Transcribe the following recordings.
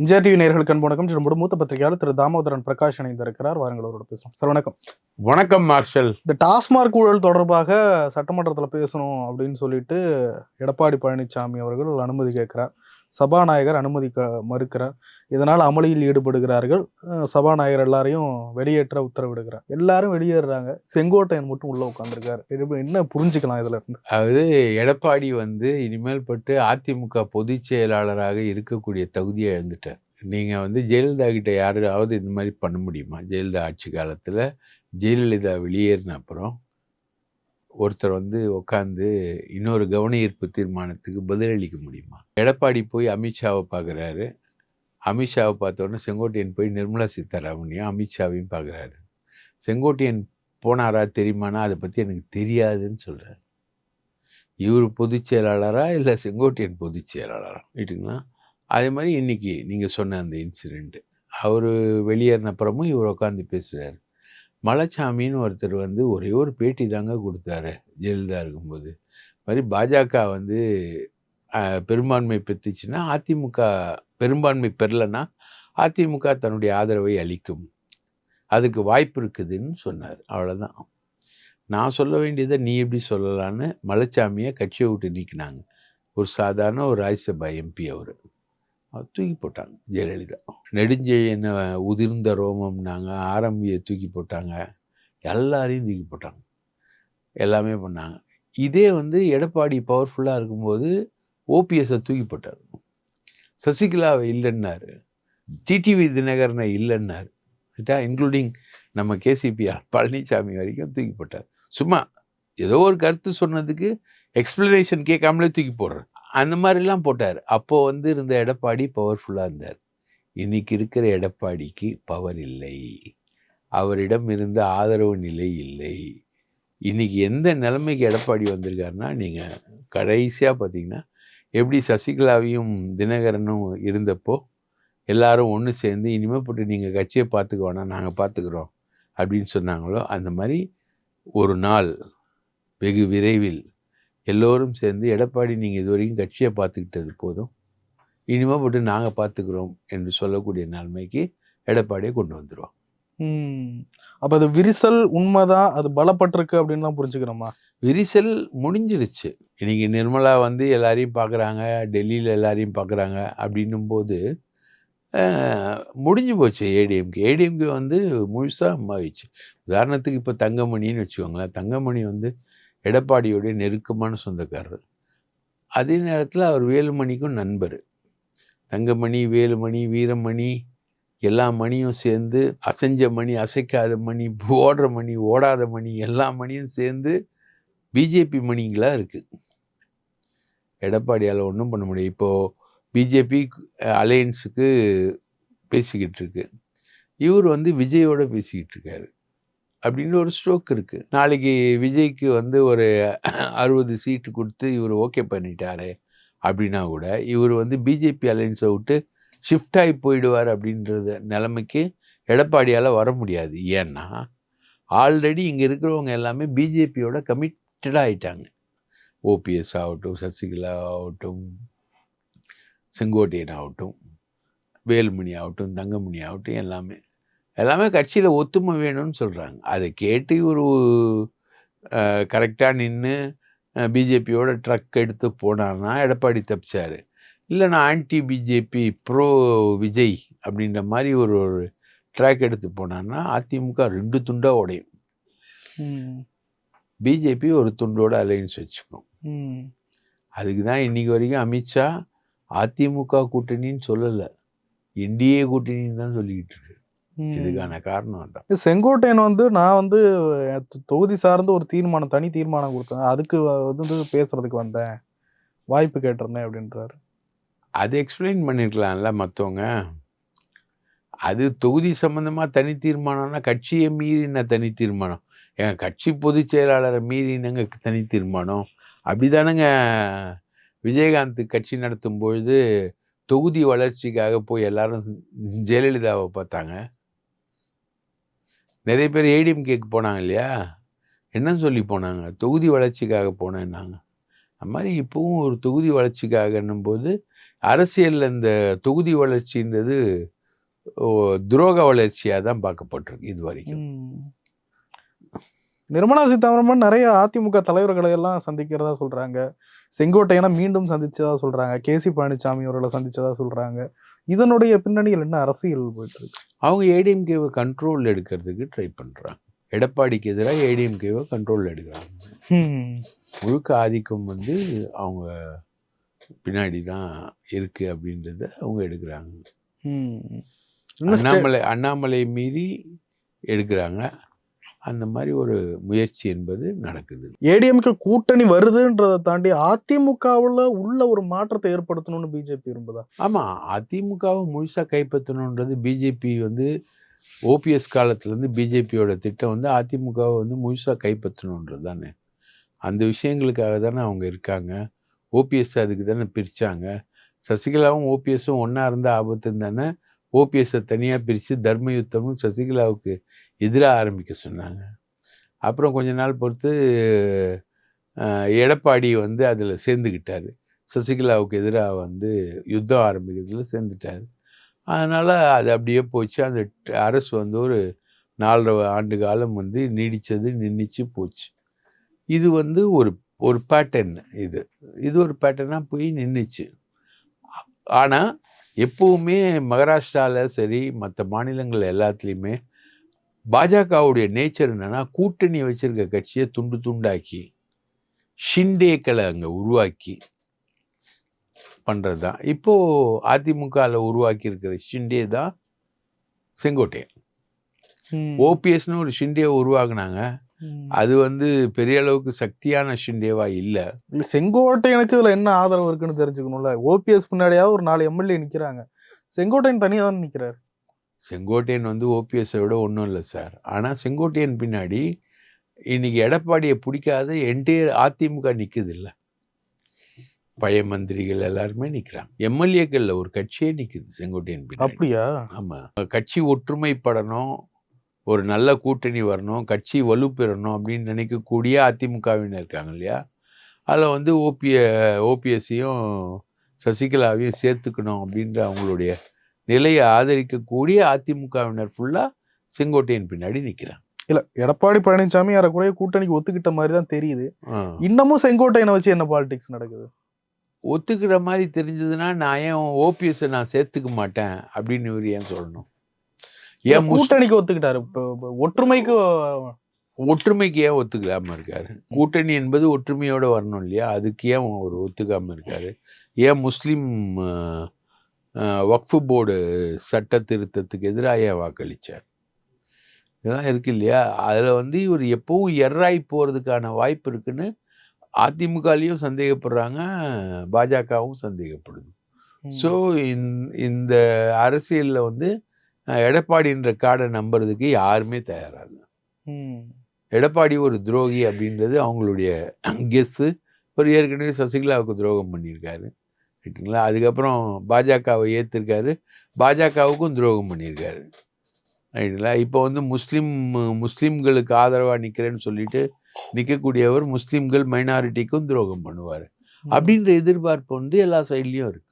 MGR TV நேர்களுக்கு அன்பு வணக்கம். மூத்த பத்திரிகையாளர் திரு தாமோதரன் பிரகாஷ் இணைந்திருக்கிறார். வாருங்கள் அவரோட பேசுவோம். சார் வணக்கம். வணக்கம் மார்ஷல். இந்த டாஸ்மாக் ஊழல் தொடர்பாக சட்டமன்றத்தில் பேசணும் அப்படின்னு சொல்லிட்டு எடப்பாடி பழனிசாமி அவர்கள் அனுமதி கேட்கிறார். சபாநாயகர் அனுமதிக்க மறுக்கிறார். இதனால் அமளியில் ஈடுபடுகிறார்கள். சபாநாயகர் எல்லாரையும் வெளியேற்ற உத்தரவிடுகிறார். எல்லாரும் வெளியேறுறாங்க. செங்கோட்டையன் மட்டும் உள்ள உட்காந்துருக்காரு என்ன புரிஞ்சுக்கலாம் இதுல இருந்து? அதாவது எடப்பாடி வந்து இனிமேல் பட்டு அதிமுக பொதுச் செயலாளராக இருக்கக்கூடிய தகுதியை இழந்துட்டார். நீங்கள் வந்து ஜெயலலிதா கிட்ட யாராவது இந்த மாதிரி பண்ண முடியுமா? ஜெயலலிதா ஆட்சி காலத்தில் ஜெயலலிதா வெளியேறின அப்புறம் ஒருத்தர் வந்து உட்காந்து இன்னொரு கவன ஈர்ப்பு தீர்மானத்துக்கு பதிலளிக்க முடியுமா? எடப்பாடி போய் அமித்ஷாவை பார்க்குறாரு அமித்ஷாவை பார்த்தோன்னே செங்கோட்டையன் போய் நிர்மலா சீதாராமனையும் அமித்ஷாவையும் பார்க்குறாரு செங்கோட்டையன் போனாரா தெரியுமானா? அதை பற்றி எனக்கு தெரியாதுன்னு சொல்கிறார் இவர் பொதுச் செயலாளரா இல்லை செங்கோட்டையன் பொதுச் செயலாளரா? வீட்டுங்களா அதே மாதிரி இன்றைக்கி நீங்கள் சொன்ன அந்த இன்சிடெண்ட்டு அவர் வெளியேறின அப்புறமும் இவர் உட்காந்து பேசுகிறாரு மலைச்சாமின்னு ஒருத்தர் வந்து ஒரே ஒரு பேட்டி தாங்க கொடுத்தாரு ஜெயலலிதா இருக்கும்போது. இது மாதிரி பாஜக வந்து பெரும்பான்மை பெற்றுச்சுன்னா அதிமுக பெரும்பான்மை பெறலைன்னா அதிமுக தன்னுடைய ஆதரவை அளிக்கும். அதுக்கு வாய்ப்பு இருக்குதுன்னு சொன்னார். அவ்வளோதான் நான் சொல்ல வேண்டியதை நீ எப்படி சொல்லலான்னு மலைச்சாமியை கட்சியை விட்டு நீக்கினாங்க. ஒரு சாதாரண ஒரு ராஜ்யசபா எம்பி அவர். தூக்கி போட்டாங்க ஜெயலலிதா. நெடுஞ்செழியனை உதிர்ந்த ரோமம்னாங்க ஆரம்பியை தூக்கி போட்டாங்க எல்லாரையும் தூக்கி போட்டாங்க. எல்லாமே பண்ணாங்க. இதே வந்து எடப்பாடி பவர்ஃபுல்லாக இருக்கும்போது ஓபிஎஸ்ஸை தூக்கி போட்டார். சசிகலாவை இல்லைன்னாரு டிடிவி தினகரனை இல்லைன்னாரு ரைட்டா? இன்க்ளூடிங் நம்ம கேசிபிஆர் பழனிசாமி வரைக்கும் தூக்கி போட்டார். சும்மா ஏதோ ஒரு கருத்து சொன்னதுக்கு எக்ஸ்பிளனேஷன் கேட்காமலே தூக்கி போடுறார். அந்த மாதிரிலாம் போட்டார். அப்போ வந்து இருந்த எடப்பாடி பவர்ஃபுல்லாக இருந்தார். இன்னைக்கு இருக்கிற எடப்பாடிக்கு பவர் இல்லை. அவரிடம் இருந்த ஆதரவு நிலை இல்லை. இன்னைக்கு எந்த நிலைமைக்கு எடப்பாடி வந்திருக்காருன்னா நீங்கள் கடைசியாக பார்த்தீங்கன்னா எப்படி சசிகலாவையும் தினகரனும் இருந்தப்போ எல்லாரும் ஒன்று சேர்ந்து இனிமேல் போட்டு நீங்கள் கட்சியை பார்த்துக்க வேணாம் நாங்கள் பார்த்துக்குறோம் அப்படின்னு சொன்னாங்களோ அந்த மாதிரி ஒரு நாள் வெகு விரைவில் எல்லோரும் சேர்ந்து எடப்பாடி நீங்கள் இது வரைக்கும் கட்சியை பார்த்துக்கிட்டது போதும். இனிமேல் போட்டு நாங்கள் பார்த்துக்குறோம் என்று சொல்லக்கூடிய நிலைமைக்கு எடப்பாடியை கொண்டு வந்துடுவோம் அப்ப அது விரிசல் உண்மைதான் அது பலப்பட்டிருக்கு அப்படின்னு தான் புரிஞ்சுக்கிறோமா விரிசல் முடிஞ்சிருச்சு. இன்னைக்கு நிர்மலா வந்து எல்லாரையும் பார்க்குறாங்க டெல்லியில் எல்லாரையும் பார்க்குறாங்க அப்படின்னும் போது முடிஞ்சு போச்சு ஏடிஎம்கே. ஏடிஎம்கே வந்து முழுசாக மாறிச்சு உதாரணத்துக்கு இப்போ தங்கமணின்னு வச்சுக்கோங்களேன். தங்கமணி வந்து எடப்பாடியோடைய நெருக்கமான சொந்தக்காரர். அதே நேரத்தில் அவர் வேலுமணிக்கும் நண்பர். தங்கமணி வேலுமணி வீரமணி எல்லா மணியும் சேர்ந்து அசைஞ்ச மணி அசைக்காத மணி ஓடுற மணி ஓடாத மணி எல்லா மணியும் சேர்ந்து பிஜேபி மணிங்களா இருக்குது எடப்பாடியால் ஒன்றும் பண்ண முடியும் இப்போது பிஜேபி அலையன்ஸுக்கு பேசிக்கிட்டு இருக்கு. இவர் வந்து விஜயோட பேசிக்கிட்டு இருக்காரு. அப்படின்னு ஒரு ஸ்ட்ரோக் இருக்குது நாளைக்கு விஜய்க்கு வந்து ஒரு அறுபது சீட்டு கொடுத்து இவர் ஓகே பண்ணிட்டாரு அப்படின்னா கூட இவர் வந்து பிஜேபி அலையன்ஸை விட்டு ஷிஃப்ட் ஆகி போயிடுவார் அப்படின்றது நிலைமைக்கு எடப்பாடியால் வர முடியாது. ஏன்னா ஆல்ரெடி இங்கே இருக்கிறவங்க எல்லாமே பிஜேபியோட கமிட்டடாக ஆகிட்டாங்க ஓபிஎஸ் ஆகட்டும் சசிகலா ஆகட்டும் செங்கோட்டையன் ஆகட்டும் வேலுமணி ஆகட்டும் தங்கமணி ஆகட்டும் எல்லாமே. எல்லாமே கட்சியில் ஒத்துமை வேணும்னு சொல்கிறாங்க அதை கேட்டு ஒரு கரெக்டாக நின்று பிஜேபியோட ட்ரக் எடுத்து போனார்னா எடப்பாடி தப்பிச்சாரு. இல்லை நான் ஆன்டி பிஜேபி ப்ரோ விஜய் அப்படின்ற மாதிரி ஒரு ஒரு ட்ராக் எடுத்து போனான்னா அதிமுக ரெண்டு துண்டாக உடையும். பிஜேபி ஒரு துண்டோட அலையன்ஸ் வச்சுக்கும். அதுக்கு தான் இன்னைக்கு வரைக்கும் அமித்ஷா அதிமுக கூட்டணின்னு சொல்லலை. என்டிஏ கூட்டணின்னு தான் சொல்லிக்கிட்டு. இதுக்கான காரணம் அதான். செங்கோட்டையன் வந்து நான் வந்து தொகுதி சார்ந்து ஒரு தீர்மானம் தனி தீர்மானம் கொடுத்தேன். அதுக்கு வந்து பேசுறதுக்கு வந்தேன். வாய்ப்பு கேட்டிருந்தேன் அப்படின்றாரு. அது எக்ஸ்பிளைன் பண்ணியிருக்கலாம்ல மற்றவங்க அது தொகுதி சம்மந்தமாக தனி தீர்மானம்னா கட்சியை மீறின தனி தீர்மானம்? ஏங்க கட்சி பொதுச் செயலாளரை மீறினங்க தனி தீர்மானம்? அப்படிதானங்க விஜயகாந்த் கட்சி நடத்தும் பொழுது தொகுதி வளர்ச்சிக்காக போய் எல்லாரும் ஜெயலலிதாவை பார்த்தாங்க. நிறைய பேர் ஏடிஎம்கேக்கு போனாங்க இல்லையா? என்ன சொல்லி போனாங்க. தொகுதி வளர்ச்சிக்காக போனேன்னாங்க. அது மாதிரி இப்போவும் ஒரு தொகுதி வளர்ச்சிக்காகன்னும் போது அரசியலில் இந்த தொகுதி வளர்ச்சின்றது ஓ, துரோக வளர்ச்சியாக தான் பார்க்கப்பட்டிருக்கு இது வரைக்கும். நிர்மலா சீதாராமன் நிறைய அதிமுக தலைவர்களை எல்லாம் சந்திக்கிறதா சொல்றாங்க. செங்கோட்டையனை மீண்டும் சந்திச்சதா சொல்றாங்க. கே சி பழனிசாமி அவர்களை சந்திச்சதா சொல்றாங்க. இதனுடைய பின்னணியில் என்ன அரசியல் போயிட்டு இருக்கு? அவங்க ஏடிஎம்கேவை கண்ட்ரோல் எடுக்கிறதுக்கு ட்ரை பண்றாங்க. எடப்பாடிக்கு எதிராக ஏடிஎம்கேவை கண்ட்ரோல் எடுக்கிறாங்க. முழுக்க ஆதிக்கம் வந்து அவங்க பின்னாடி தான் இருக்கு அப்படின்றத அவங்க எடுக்கிறாங்க. அண்ணாமலை அண்ணாமலை மீறி எடுக்கிறாங்க. அந்த மாதிரி ஒரு முயற்சி என்பது நடக்குது. ஏடிஎம்கே கூட்டணி வருதுன்றதை தாண்டி அதிமுகவுல உள்ள ஒரு மாற்றத்தை ஏற்படுத்தணும்னு பிஜேபி விரும்புதா? ஆமா அதிமுகவை முழுசா கைப்பற்றணுன்றது பிஜேபி வந்து ஓபிஎஸ் காலத்துலேருந்து பிஜேபியோட திட்டம் வந்து அதிமுகவை வந்து முழுசா கைப்பற்றணுன்றது தானே. அந்த விஷயங்களுக்காக தானே அவங்க இருக்காங்க. ஓபிஎஸ் அதுக்கு தானே பிரிச்சாங்க. சசிகலாவும் ஓபிஎஸும் ஒன்றா இருந்த ஆபத்துன்னு தானே ஓபிஎஸ்ஸை தனியாக பிரித்து தர்ம யுத்தம்னு சசிகலாவுக்கு எதிராக ஆரம்பிக்க சொன்னாங்க. அப்புறம் கொஞ்ச நாள் பொறுத்து எடப்பாடி வந்து அதில் சேர்ந்துக்கிட்டார் சசிகலாவுக்கு எதிராக வந்து யுத்தம் ஆரம்பிக்கிறதுல சேர்ந்துட்டாரு. அதனால் அது அப்படியே போச்சு. அந்த அரசு வந்து ஒரு நாலரை ஆண்டு காலம் வந்து நீடித்தது நின்றுச்சு போச்சு. இது வந்து ஒரு ஒரு பேட்டர்ன் இது. இது ஒரு பேட்டர்னாக போய் நின்றுச்சு ஆனால் எப்பவுமே மகாராஷ்டிராவில் சரி மற்ற மாநிலங்கள் எல்லாத்துலேயுமே பாஜகவுடைய நேச்சர் என்னன்னா கூட்டணி வச்சிருக்க கட்சியை துண்டு துண்டாக்கி ஷிண்டேக்களை அங்கே உருவாக்கி பண்ணுறது தான் இப்போ அதிமுகவில் உருவாக்கி இருக்கிற ஷிண்டே தான் செங்கோட்டையன். ஓபிஎஸ்னு ஒரு ஷிண்டே உருவாக்குனாங்க. அது வந்து பெரிய அளவுக்கு சக்தியான ஷிண்டேவா இல்லை. இல்ல செங்கோட்டையனுக்கு இதுல என்ன ஆதரவு இருக்குன்னு தெரிஞ்சுக்கணும்ல? ஓபிஎஸ் பின்னாடியாவது ஒரு நாலு எம்எல்ஏ நிக்கிறாங்க. செங்கோட்டையன் தனியா தான் நிக்கிறாரு. செங்கோட்டையன் வந்து ஓபிஎஸ்ஸை விட ஒன்றும் இல்லை சார். ஆனால் செங்கோட்டையன் பின்னாடி இன்னைக்கு எடப்பாடியை பிடிக்காத என்டையர் அதிமுக நிற்குது இல்லை. பழைய மந்திரிகள் எல்லாருமே நிற்கிறாங்க எம்எல்ஏக்கள்ல ஒரு கட்சியே நிற்குது செங்கோட்டையன் அப்படியா? ஆமாம் கட்சி ஒற்றுமைப்படணும் ஒரு நல்ல கூட்டணி வரணும் கட்சி வலுப்பெறணும் அப்படின்னு நினைக்கக்கூடிய அதிமுகவினர் இருக்காங்க இல்லையா? அதில் வந்து ஓபிய ஓபிஎஸ்ஸையும் சசிகலாவையும் சேர்த்துக்கணும் அப்படின்ற அவங்களுடைய நிலையை ஆதரிக்கக்கூடிய அதிமுகவினர் ஃபுல்லாக செங்கோட்டையன் பின்னாடி நிற்கிறாங்க இல்ல எடப்பாடி பழனிசாமி ஏறக்குறைய கூட்டணிக்கு ஒத்துக்கிட்ட மாதிரி தான் தெரியுது. இன்னமும் செங்கோட்டையனை வச்சு என்ன பாலிடிக்ஸ் நடக்குது? ஒத்துக்கிற மாதிரி தெரிஞ்சதுன்னா நான் ஏன் ஓபிஎஸ்ஸை நான் சேர்த்துக்க மாட்டேன் அப்படின்னு இவர் ஏன் சொல்லணும்? ஏன் கூட்டணிக்கு ஒத்துக்கிட்டாரு. ஒற்றுமைக்கு ஒற்றுமைக்கு ஏன் ஒத்துக்கலாம இருக்காரு? கூட்டணி என்பது ஒற்றுமையோட வரணும் இல்லையா? அதுக்கு ஏன் அவர் ஒத்துக்காம இருக்காரு? ஏன் முஸ்லீம் வக்ஃபு போர்டு சட்ட திருத்தத்துக்கு எதிராக ஏன் வாக்களிச்சார்? இதெல்லாம் இருக்கு இல்லையா? அதில் வந்து இவர் எப்பவும் எர்ராய் போகிறதுக்கான வாய்ப்பு இருக்குன்னு அதிமுகலையும் சந்தேகப்படுறாங்க பாஜகவும் சந்தேகப்படுது. ஸோ இந்த அரசியலில் வந்து எடப்பாடின்ற கார்டை நம்புறதுக்கு யாருமே தயாரா இல்லை ம். எடப்பாடி ஒரு துரோகி அப்படின்றது அவங்களுடைய கெஸ்ஸு ஒரு ஏற்கனவே சசிகலாவுக்கு துரோகம் பண்ணியிருக்காரு. ரைட்டுங்களா அதுக்கப்புறம் பாஜகவை ஏற்றிருக்காரு பாஜகவுக்கும் துரோகம் பண்ணியிருக்காரு. ரைட்டுங்களா இப்போ வந்து முஸ்லீம் முஸ்லீம்களுக்கு ஆதரவாக நிற்கிறேன்னு சொல்லிட்டு நிற்கக்கூடியவர் முஸ்லீம்கள் மைனாரிட்டிக்கும் துரோகம் பண்ணுவார். அப்படின்ற எதிர்பார்ப்பு வந்து எல்லா சைட்லேயும் இருக்கு.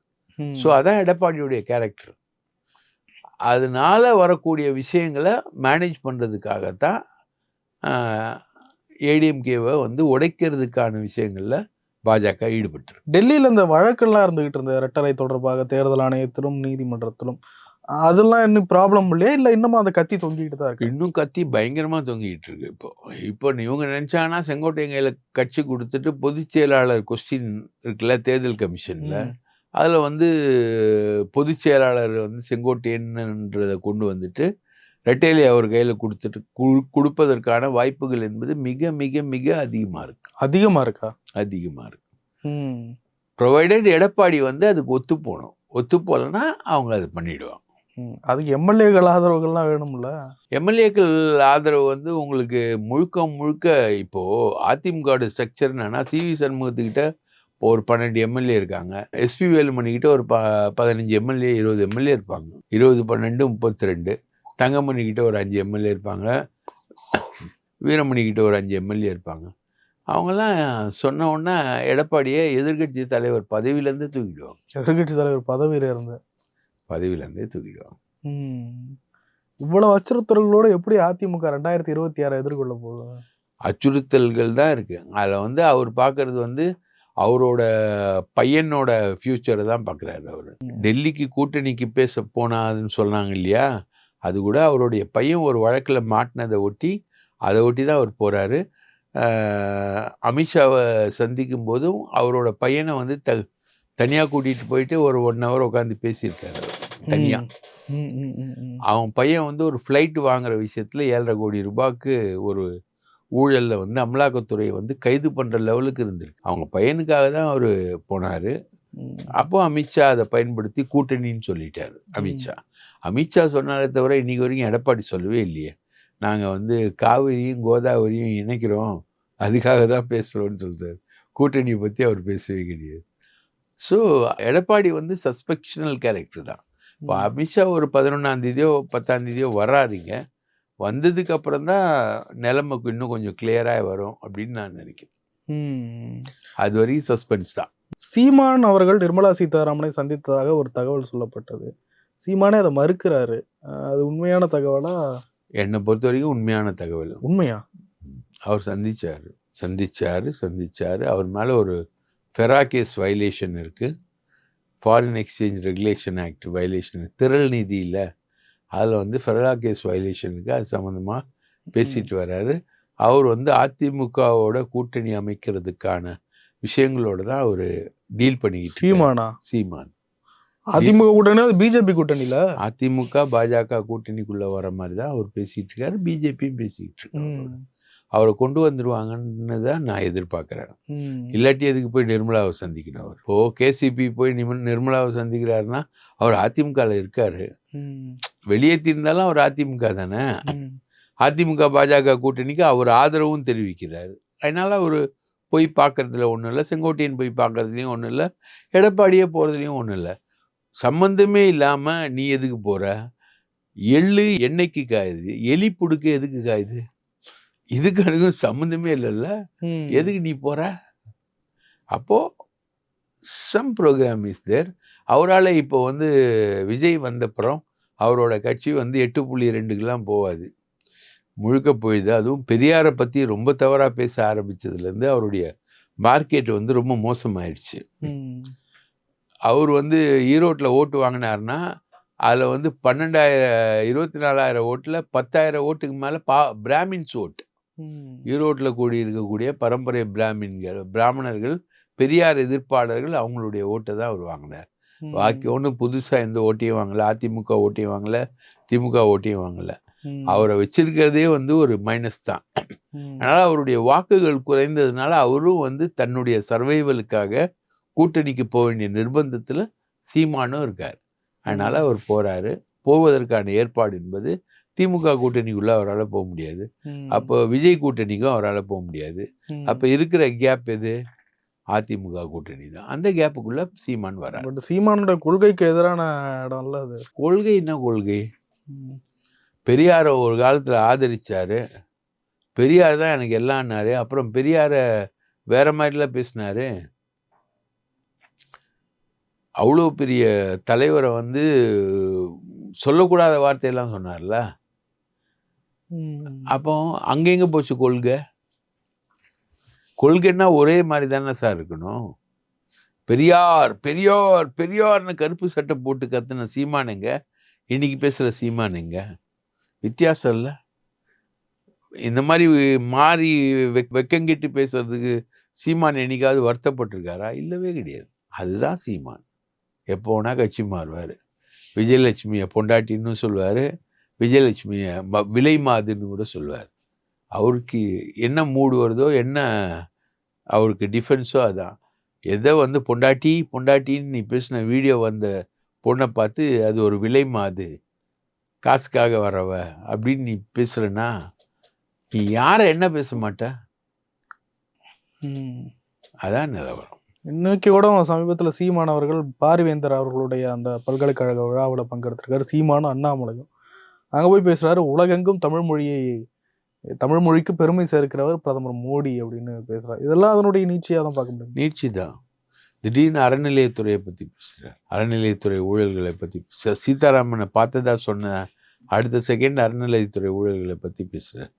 ஸோ அதான் எடப்பாடியுடைய கேரக்டர் அதனால வரக்கூடிய விஷயங்களை மேனேஜ் பண்ணுறதுக்காகத்தான் ஏடிஎம்கேவை வந்து உடைக்கிறதுக்கான விஷயங்களில் பாஜக ஈடுபட்டு டெல்லியில இந்த வழக்கெல்லாம் இருந்துகிட்டு இருந்த ரெட்டலை தொடர்பாக தேர்தல் ஆணையத்திலும் நீதிமன்றத்திலும். அதெல்லாம் இன்னும் ப்ராப்ளம் இல்லையா? இல்ல இன்னமும் அந்த கத்தி தொங்கிட்டு தான் இருக்கு? இன்னும் கத்தி பயங்கரமாக தொங்கிட்டு இருக்கு. இப்போ இப்போ இவங்க நினச்சாங்கன்னா செங்கோட்டையன் கையில் கட்சி கொடுத்துட்டு பொதுச் செயலாளர் கொஸ்டின் இருக்குல்ல தேர்தல் கமிஷனில். அதில் வந்து பொதுச் செயலாளர் வந்து செங்கோட்டையன்ன்றதை கொண்டு வந்துட்டு ரெட்டேலி அவர் கையில் கொடுத்துட்டு கொடுப்பதற்கான வாய்ப்புகள் என்பது மிக மிக மிக அதிகமாக இருக்கு. அதிகமா இருக்கா? அதிகமாக இருக்கு. ப்ரொவைடட் எடப்பாடி வந்து அதுக்கு ஒத்து போகணும். ஒத்து போகலன்னா அவங்க அது பண்ணிடுவாங்க. அதுக்கு எம்எல்ஏகள் ஆதரவுகள்லாம் வேணும்ல? எம்எல்ஏக்கள் ஆதரவு வந்து உங்களுக்கு முழுக்க முழுக்க இப்போ அதிமுக ஸ்ட்ரக்சர் என்னன்னா சிவி சண்முகத்துக்கிட்ட ஒரு பன்னெண்டு எம்எல்ஏ இருக்காங்க. எஸ்பி வேலுமணிக்கிட்ட ஒரு ப பதினஞ்சு எம்எல்ஏ இருபது எம்எல்ஏ இருப்பாங்க. இருபது பன்னெண்டு முப்பத்தி ரெண்டு தங்கமணி கிட்ட ஒரு அஞ்சு எம்எல்ஏ இருப்பாங்க. வீரமணி கிட்ட ஒரு அஞ்சு எம்எல்ஏ இருப்பாங்க. அவங்கெல்லாம் சொன்ன உடனே எடப்பாடியை எதிர்க்கட்சி தலைவர் பதவியிலேருந்தே தூக்கிடுவாங்க. எதிர்கட்சி தலைவர் பதவியில இருந்து. பதவியிலேருந்தே தூக்கிடுவாங்க. ம். இவ்வளவு அச்சுறுத்தல்களோட எப்படி அதிமுக ரெண்டாயிரத்தி இருபத்தி ஆறை எதிர்கொள்ள போகுது? அச்சுறுத்தல்கள் தான் இருக்கு. அதில் வந்து அவர் பார்க்கறது வந்து அவரோட பையனோட ஃப்யூச்சரை தான் பார்க்குறாரு அவர். டெல்லிக்கு கூட்டணிக்கு பேச போனாதுன்னு சொன்னாங்க இல்லையா? அது கூட அவருடைய பையன் ஒரு வழக்கில் மாட்டினதை ஒட்டி அதை ஒட்டி தான் அவர் போகிறாரு அமித்ஷாவை சந்திக்கும் போதும் அவரோட பையனை வந்து த தனியாக கூட்டிகிட்டு போயிட்டு ஒரு ஒன் ஹவர் உட்காந்து பேசியிருக்காரு தனியாக. அவன் பையன் வந்து ஒரு ஃப்ளைட் வாங்குற விஷயத்தில் ஏழரை கோடி ரூபாய்க்கு ஒரு ஊழலில் வந்து அமலாக்கத்துறை வந்து கைது பண்ணுற லெவலுக்கு இருந்திருக்கு. அவங்க பையனுக்காக தான் அவர் போனார். அப்போ அமித்ஷா அதை பயன்படுத்தி கூட்டணின்னு சொல்லிட்டாரு அமித்ஷா. அமித்ஷா சொன்னாரே தவிர இன்னைக்கு வரைக்கும் எடப்பாடி சொல்லவே இல்லையே. நாங்கள் வந்து காவிரியும் கோதாவரியும் இணைக்கிறோம். அதுக்காக தான் பேசுகிறோன்னு சொல்றாரு. கூட்டணியை பற்றி அவர் பேசவே கிடையாது. ஸோ எடப்பாடி வந்து சஸ்பெக்ஷனல் கேரக்டர் தான். இப்போ அமித்ஷா ஒரு பதினொன்றாம் தேதியோ பத்தாம் தேதியோ வராதிங்க. வந்ததுக்கு அப்புறம் தான் நிலைமைக்கு இன்னும் கொஞ்சம் கிளியராக வரும் அப்படின்னு நான் நினைக்கிறேன். அது வரைக்கும் சஸ்பென்ஸ் தான். சீமான் அவர்கள் நிர்மலா சீதாராமனை சந்தித்ததாக ஒரு தகவல் சொல்லப்பட்டது. சீமானே அதை மறுக்கிறாரு. அது உண்மையான தகவலா? என்னை பொறுத்த வரைக்கும் உண்மையான தகவல். உண்மையா? அவர் சந்திச்சாரு. சந்திச்சாரு சந்திச்சாரு. அவர் மேலே ஒரு ஃபெரா கேஸ் வயலேஷன் இருக்கு. Foreign exchange regulation act violation திரள் நிதி இல்லை. அதில் வந்து ஃபெரா கேஸ் வயலேஷனுக்கு அது சம்மந்தமாக பேசிட்டு வர்றாரு. அவர் வந்து அதிமுகவோட கூட்டணி அமைக்கிறதுக்கான விஷயங்களோட தான் அவர் டீல் பண்ணிக்கிட்டு. சீமானா? சீமான். அதிமுக கூட்டணி பிஜேபி கூட்டணியில? அதிமுக பாஜக கூட்டணிக்குள்ள வர மாதிரி தான் அவர் பேசிட்டு இருக்காரு. பிஜேபியும் பேசிட்டு இருக்காரு. அவரை கொண்டு வந்துருவாங்கன்னு தான் நான் எதிர்பார்க்குறேன். இல்லாட்டி எதுக்கு போய் நிர்மலாவை சந்திக்கணும் அவர்? ஓ கேசிபி போய் நிம நிர்மலாவை சந்திக்கிறாருன்னா அவர் அதிமுகவில் இருக்காரு. வெளியேற்றிருந்தாலும் அவர் அதிமுக தானே. அதிமுக பாஜக கூட்டணிக்கு அவர் ஆதரவும் தெரிவிக்கிறார். அதனால அவர் போய் பார்க்கறதுல ஒன்றும் இல்லை. செங்கோட்டையன் போய் பார்க்கறதுலையும் ஒன்றும் இல்லை. எடப்பாடியே போகிறதுலையும் ஒன்றும் இல்லை. சம்பந்தமே இல்லாமல் நீ எதுக்கு போகிற எள்ளு எண்ணெய்க்கு காயுது. எலி புடுக்கு எதுக்கு காயுது? இதுக்கு அதுக்கும் சம்மந்தமே இல்லைல்ல. எதுக்கு நீ போற அப்போ சம் ப்ரோக்ராம் இஸ் தேர் அவரால் இப்போ வந்து விஜய் வந்தப்புறம் அவரோட கட்சி வந்து எட்டு புள்ளி ரெண்டுக்கெல்லாம் போகாது முழுக்க போயிடுது அதுவும் பெரியாரை பற்றி ரொம்ப தவறாக பேச ஆரம்பிச்சதுலேருந்து அவருடைய மார்க்கெட் வந்து ரொம்ப மோசமாயிடுச்சு. அவர் வந்து ஈரோட்டில் ஓட்டு வாங்கினாருன்னா அதில் வந்து பன்னெண்டாயிரம் இருபத்தி நாலாயிரம் ஓட்டில் பத்தாயிரம் ஓட்டுக்கு மேலே பா பிராமின்ஸ் ஓட்டு. ஈரோட்டில் கூடி இருக்கக்கூடிய பரம்பரை பிராமின்கள் பிராமணர்கள் பெரியார் எதிர்ப்பாளர்கள் அவங்களுடைய ஓட்டை தான் அவர் வாங்கினார். ம். பாக்கி ஒன்றும் புதுசாக எந்த ஓட்டையும் வாங்கல அதிமுக ஓட்டையும் வாங்கல திமுக ஓட்டையும் வாங்கல. அவரை வச்சிருக்கிறதே வந்து ஒரு மைனஸ் தான். அதனால் அவருடைய வாக்குகள் குறைந்ததுனால அவரும் வந்து தன்னுடைய சர்வைவலுக்காக கூட்டணிக்கு போக வேண்டிய நிர்பந்தத்தில் சீமானும் இருக்கார். அதனால் அவர் போகிறாரு போவதற்கான ஏற்பாடு என்பது திமுக கூட்டணிக்குள்ளே அவரால் போக முடியாது. அப்போ விஜய் கூட்டணிக்கும் அவரால் போக முடியாது. அப்போ இருக்கிற கேப் எது? அதிமுக கூட்டணி தான். அந்த கேப்புக்குள்ள சீமான் வரார். பட் சீமானோட கொள்கைக்கு எதிரான இடம்ல அது. கொள்கை என்ன கொள்கை. பெரியாரை ஒரு காலத்தில் ஆதரிச்சாரு. பெரியார் தான் எனக்கு எல்லாம்னாரு அப்புறம் பெரியாரை வேற மாதிரிலாம் பேசினாரு. அவ்வளோ பெரிய தலைவரை வந்து சொல்லக்கூடாத வார்த்தையெல்லாம் சொன்னார்ல. அப்போ அப்போ அங்கெங்க போச்சு கொள்கை? கொள்கைன்னா ஒரே மாதிரி தானே சார் இருக்கணும். பெரியார் பெரியார் பெரியார்னு கருப்பு சட்டை போட்டு கத்துன சீமானுங்க இன்னைக்கு பேசுகிற சீமானுங்க வித்தியாசம் இல்லை. இந்த மாதிரி மாறி வெக்கங்கிட்டு பேசுறதுக்கு சீமான் என்னைக்காவது வருத்தப்பட்டிருக்காரா? இல்லவே கிடையாது. அதுதான் சீமான். எப்போ வேணா கட்சி மாறுவார். விஜயலட்சுமியை பொண்டாட்டின்னு சொல்லுவார். விஜயலட்சுமியை ம விலை மாதுன்னு கூட சொல்லுவார். அவருக்கு என்ன மூடு வருதோ என்ன அவருக்கு டிஃபென்ஸோ அதான். எதை வந்து பொண்டாட்டி பொண்டாட்டின்னு நீ பேசின வீடியோ வந்த பொண்ணை பார்த்து அது ஒரு விலை மாது. காசுக்காக வரவ அப்படின்னு நீ பேசுறேன்னா நீ யாரை என்ன பேச மாட்ட. அதான் நிலவரம். இன்னைக்கு கூட சமீபத்துல சீமான் அவர்கள் பாரிவேந்தர் அவர்களுடைய அந்த பல்கலைக்கழக விழாவில் பங்கெடுத்திருக்காரு. சீமானும் அண்ணாமலையும். அங்க போய் பேசுறாரு. உலகெங்கும் தமிழ் மொழியை தமிழ் மொழிக்கு பெருமை சேர்க்கிறவர் பிரதமர் மோடி அப்படின்னு பேசுறாரு. இதெல்லாம் அதனுடைய நீட்சியா தான் பார்க்க முடியும். நீட்சி தான் திடீர்னு அறநிலையத்துறையை பற்றி பேசுகிறார் அறநிலையத்துறை ஊழல்களை பற்றி சீதாராமனை பார்த்ததா சொன்ன அடுத்த செகண்ட் அறநிலையத்துறை ஊழல்களை பற்றி பேசுகிறார்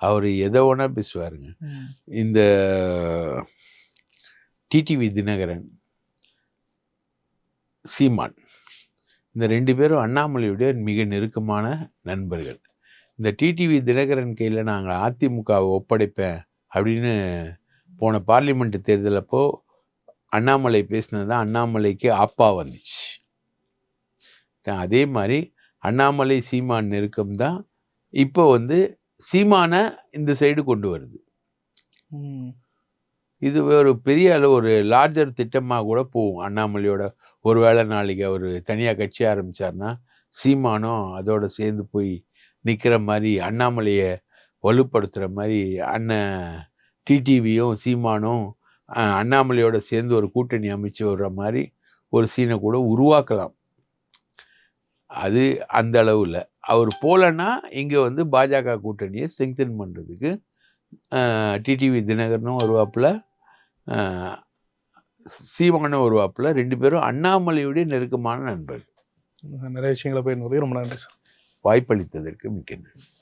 அவர் எதை வேணா பேசுவாருங்க. இந்த டிடிவி தினகரன் சீமான். இந்த ரெண்டு பேரும் அண்ணாமலையுடைய மிக நெருக்கமான நண்பர்கள். இந்த டிடிவி தினகரன் கையில் நாங்கள் அதிமுகவை ஒப்படைப்பேன் அப்படின்னு போன பார்லிமெண்ட் தேர்தல் அப்போ அண்ணாமலை பேசினது தான் அண்ணாமலைக்கு ஆப்பா வந்துச்சு. அதே மாதிரி அண்ணாமலை சீமான் நெருக்கம் தான் இப்போ வந்து சீமானை இந்த சைடு கொண்டு வருது. இது ஒரு பெரிய அளவு ஒரு லார்ஜர் திட்டமாக கூட போகும் அண்ணாமலையோட ஒருவேளை நாளைக்கு அவர் தனியாக கட்சி ஆரம்பித்தார்னா சீமானும் அதோட சேர்ந்து போய் நிற்கிற மாதிரி அண்ணாமலையை வலுப்படுத்துகிற மாதிரி அண்ணன் டிடிவியும் சீமானும் அண்ணாமலையோட சேர்ந்து ஒரு கூட்டணி அமைச்சு வர்ற மாதிரி ஒரு சீனை கூட உருவாக்கலாம். அது அந்த அளவில். அவர் போலன்னா இங்கே வந்து பாஜக கூட்டணியை ஸ்ட்ரெங்தன் பண்ணுறதுக்கு டிடிவி தினகரனும் வருவாப்புல. சீமானும் வருவாப்புல ரெண்டு பேரும் அண்ணாமலையுடைய நெருக்கமான நண்பர்கள். நிறைய விஷயங்களை போய் ரொம்ப நன்றி சார். வாய்ப்பளித்ததற்கு மிக்க நன்றி.